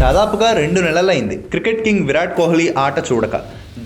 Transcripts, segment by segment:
దాదాపుగా రెండు నెలలైంది. క్రికెట్ కింగ్ విరాట్ కోహ్లీ ఆట చూడక.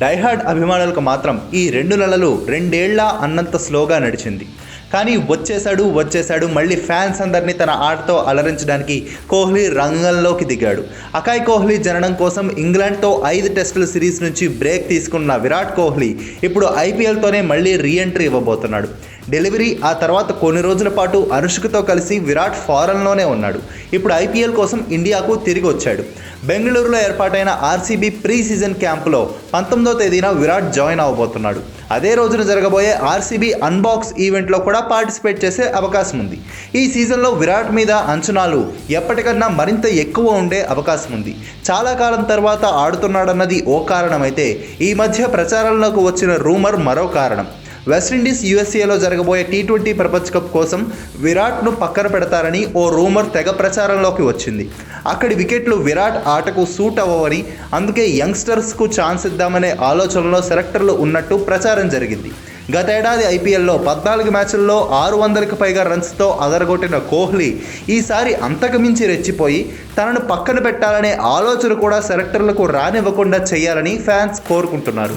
డైహార్డ్ అభిమానులకు మాత్రం ఈ రెండు నెలలు రెండేళ్ళ అన్నంత స్లోగా నడిచింది. కానీ వచ్చేశాడు వచ్చేశాడు మళ్ళీ ఫ్యాన్స్ అందరినీ తన ఆటతో అలరించడానికి కోహ్లీ రంగంలోకి దిగాడు. అకాయ్ కోహ్లీ జననం కోసం ఇంగ్లాండ్తో ఐదు టెస్టుల సిరీస్ నుంచి బ్రేక్ తీసుకున్న విరాట్ కోహ్లీ ఇప్పుడు ఐపీఎల్తోనే మళ్ళీ రీఎంట్రీ ఇవ్వబోతున్నాడు. డెలివరీ ఆ తర్వాత కొన్ని రోజుల పాటు అనుష్కతో కలిసి విరాట్ ఫారెన్లోనే ఉన్నాడు. ఇప్పుడు ఐపీఎల్ కోసం ఇండియాకు తిరిగి వచ్చాడు. బెంగళూరులో ఏర్పాటైన ఆర్సీబీ ప్రీ సీజన్ క్యాంపులో పంతొమ్మిదో తేదీన విరాట్ జాయిన్ అవబోతున్నాడు. అదే రోజున జరగబోయే ఆర్సీబీ అన్బాక్స్ ఈవెంట్లో కూడా పార్టిసిపేట్ చేసే అవకాశం ఉంది. ఈ సీజన్లో విరాట్ మీద అంచనాలు ఎప్పటికన్నా మరింత ఎక్కువ ఉండే అవకాశం ఉంది. చాలా కాలం తర్వాత ఆడుతున్నాడన్నది ఓ కారణమైతే ఈ మధ్య ప్రచారంలోకి వచ్చిన రూమర్ మరో కారణం. వెస్టిండీస్ యూఎస్ఏలో జరగబోయే టీ ట్వంటీ ప్రపంచ కప్ కోసం విరాట్ను పక్కన పెడతారని ఓ రూమర్ తెగ ప్రచారంలోకి వచ్చింది. అక్కడి వికెట్లు విరాట్ ఆటకు సూట్ అవ్వవని అందుకే యంగ్స్టర్స్కు ఛాన్స్ ఇద్దామనే ఆలోచనలో సెలెక్టర్లు ఉన్నట్టు ప్రచారం జరిగింది. గతేడాది ఐపీఎల్లో పద్నాలుగు మ్యాచ్ల్లో ఆరు వందలకు పైగా రన్స్తో అదరగొట్టిన కోహ్లీ ఈసారి అంతకుమించి రెచ్చిపోయి తనను పక్కన పెట్టాలనే ఆలోచన కూడా సెలెక్టర్లకు రానివ్వకుండా చేయాలని ఫ్యాన్స్ కోరుకుంటున్నారు.